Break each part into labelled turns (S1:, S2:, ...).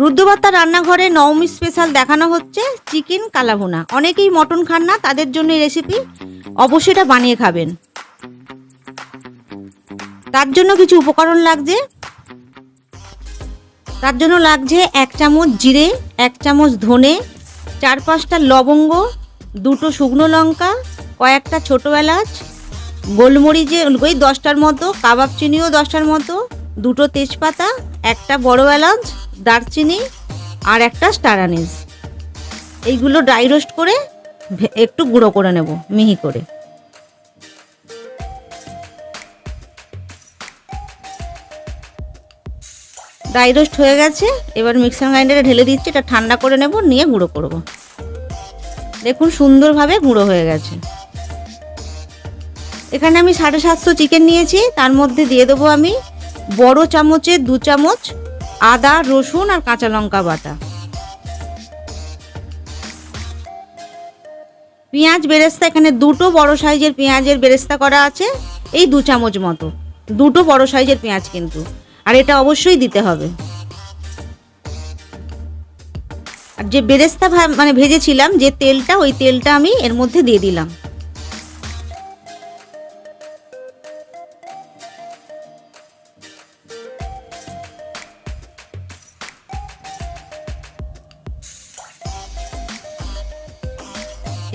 S1: রুদ্রবার্তা রান্নাঘরে নবমী স্পেশাল দেখানো হচ্ছে চিকেন কালাভুনা। অনেকেই মটন খান না, তাদের জন্য এই রেসিপি অবশ্যই এটা বানিয়ে খাবেন। তার জন্য কিছু উপকরণ লাগছে। তার জন্য লাগছে এক চামচ জিরে, এক চামচ ধনে, চার পাঁচটা লবঙ্গ, দুটো শুকনো লঙ্কা, কয়েকটা ছোটো এলাচ গোলমরিচে ওই দশটার মতো, কাবাব চিনিও দশটার মতো, দুটো তেজপাতা, একটা বড় এলাচ দারচিনি আর একটা স্টার আনিস। এইগুলো ড্রাই রোস্ট করে একটু গুঁড়ো করে নেব, মিহি করে। ড্রাই রোস্ট হয়ে গেছে, এবার মিক্সার গ্রাইন্ডারে ঢেলে দিচ্ছি, এটা ঠান্ডা করে নেব, নিয়ে গুঁড়ো করব। দেখুন সুন্দরভাবে গুঁড়ো হয়ে গেছে। এখানে আমি সাড়ে সাতশো চিকেন নিয়েছি, তার মধ্যে দিয়ে দেবো আমি বড় চামচে দু চামচ আদা, রসুন আর কাঁচা লঙ্কা বাটা। পেঁয়াজ বেরেস্তা, এখানে দুটো বড় সাইজের পেঁয়াজের বেরেস্তা করা আছে, এই দু চামচ মতো। দুটো বড় সাইজের পেঁয়াজ কিন্তু, আর এটা অবশ্যই দিতে হবে। আর যে বেরেস্তা মানে ভেজেছিলাম, যে তেলটা, ওই তেলটা আমি এর মধ্যে দিয়ে দিলাম।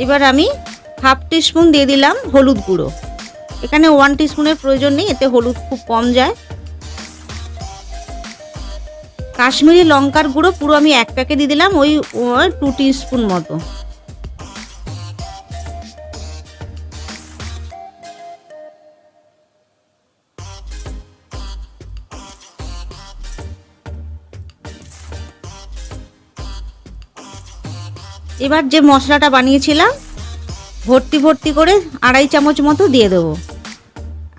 S1: এবার আমি হাফ টিস্পুন দিয়ে দিলাম হলুদ গুঁড়ো। এখানে ওয়ান টিস্পুনের প্রয়োজন নেই, এতে হলুদ খুব কম যায়। কাশ্মীরি লঙ্কার গুঁড়ো পুরো আমি এক প্যাকে দিয়ে দিলাম, ওই টু টিস্পুন মতো। এবার যে মশলাটা বানিয়েছিলাম, ভর্তি ভর্তি করে আড়াই চামচ মতো দিয়ে দেবো।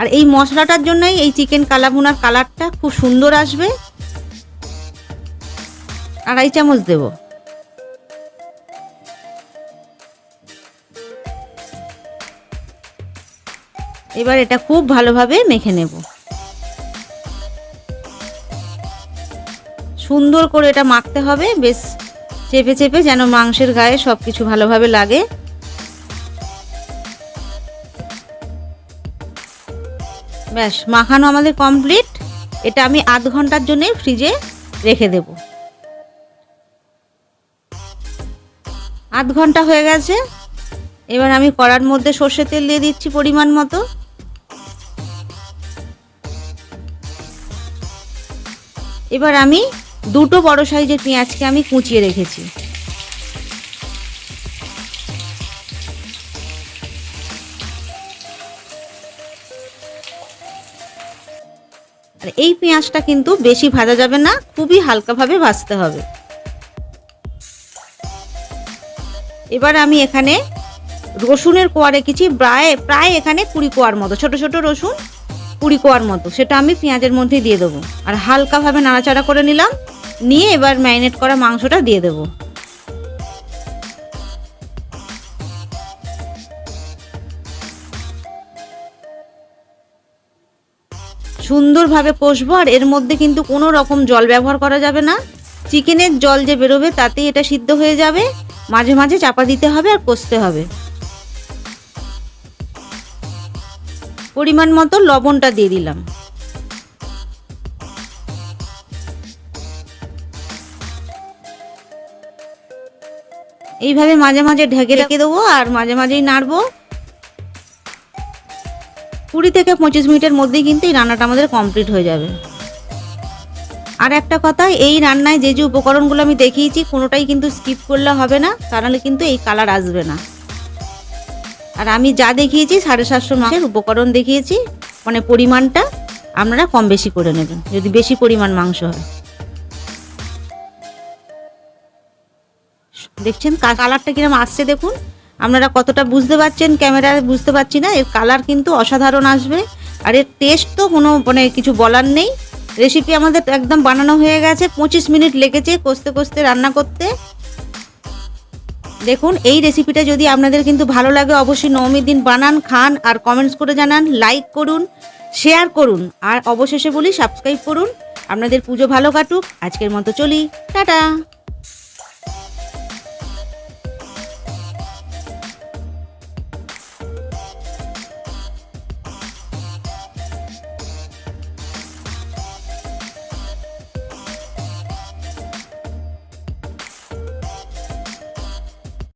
S1: আর এই মশলাটার জন্যই এই চিকেন কালাভুনার কালারটা খুব সুন্দর আসবে। আড়াই চামচ দেব। এবার এটা খুব ভালোভাবে মেখে নেব। সুন্দর করে এটা মাখতে হবে, বেশ চেপে চেপে যেন মাংসের গায়ে সব কিছু ভালোভাবে লাগে। ব্যাস, মাখানো আমাদের কমপ্লিট এটা আমি আধ ঘণ্টার জন্য ফ্রিজে রেখে দেব। আধ ঘণ্টা হয়ে গেছে। এবার আমি কড়ার মধ্যে সর্ষে তেল দিয়ে দিচ্ছি পরিমাণ মতো। এবার আমি দুটো বড় সাইজের পেঁয়াজকে আমি কুচিয়ে রেখেছি। আর এই পেঁয়াজটা কিন্তু বেশি ভাজা যাবে না, খুবই হালকাভাবে ভাজতে হবে। এবার আমি এখানে রসুনের কোয়া রেখেছি প্রায় প্রায় এখানে কুড়ি কোয়ার মতো, ছোট ছোট রসুন কুড়ি কোয়ার মতো। সেটা আমি পেঁয়াজের মধ্যে দিয়ে দেবো। আর হালকাভাবে নাড়াচাড়া করে নিলাম। নিয়ে এবার ম্যারিনেট করা মাংসটা দিয়ে দেবো। সুন্দরভাবে কষবো, আর এর মধ্যে কিন্তু কোনো রকম জল ব্যবহার করা যাবে না। চিকেনের জল যে বেরোবে, তাতেই এটা সিদ্ধ হয়ে যাবে। মাঝে মাঝে চাপা দিতে হবে আর কষতে হবে। পরিমাণ মতো লবণটা দিয়ে দিলাম। এইভাবে মাঝে মাঝে ঢেকে রেখে দেবো আর মাঝে মাঝেই নাড়বো। কুড়ি থেকে পঁচিশ মিনিটের মধ্যেই কিন্তু এই রান্নাটা আমাদের কমপ্লিট হয়ে যাবে। আর একটা কথা, এই রান্নায় যে যে উপকরণগুলো আমি দেখিয়েছি কোনোটাই কিন্তু স্কিপ করলে হবে না, তাহলে কিন্তু এই কালার আসবে না। আর আমি যা দেখিয়েছি, সাড়ে সাতশো মাংসের উপকরণ দেখিয়েছি মানে পরিমাণটা আপনারা কম বেশি করে নেবেন, যদি বেশি পরিমাণ মাংস হয়। দেখছেন কালারটা কিরম আসছে দেখুন। আপনারা কতটা বুঝতে পারছেন ক্যামেরায় বুঝতে পারছি না, এর কালার কিন্তু অসাধারণ আসবে। আর এর টেস্ট তো কোনো মানে কিছু বলার নেই। রেসিপি আমাদের একদম বানানো হয়ে গেছে, পঁচিশ মিনিট লেগেছে, কষতে কষতে, রান্না করতে। দেখুন, এই রেসিপিটা যদি আপনাদের কিন্তু ভালো লাগে, অবশ্যই নবমীর দিন বানান, খান আর কমেন্টস করে জানান লাইক করুন শেয়ার করুন আর অবশেষে বলি সাবস্ক্রাইব করুন। আপনাদের পুজো ভালো কাটুক। আজকের মতো চলি। টাটা!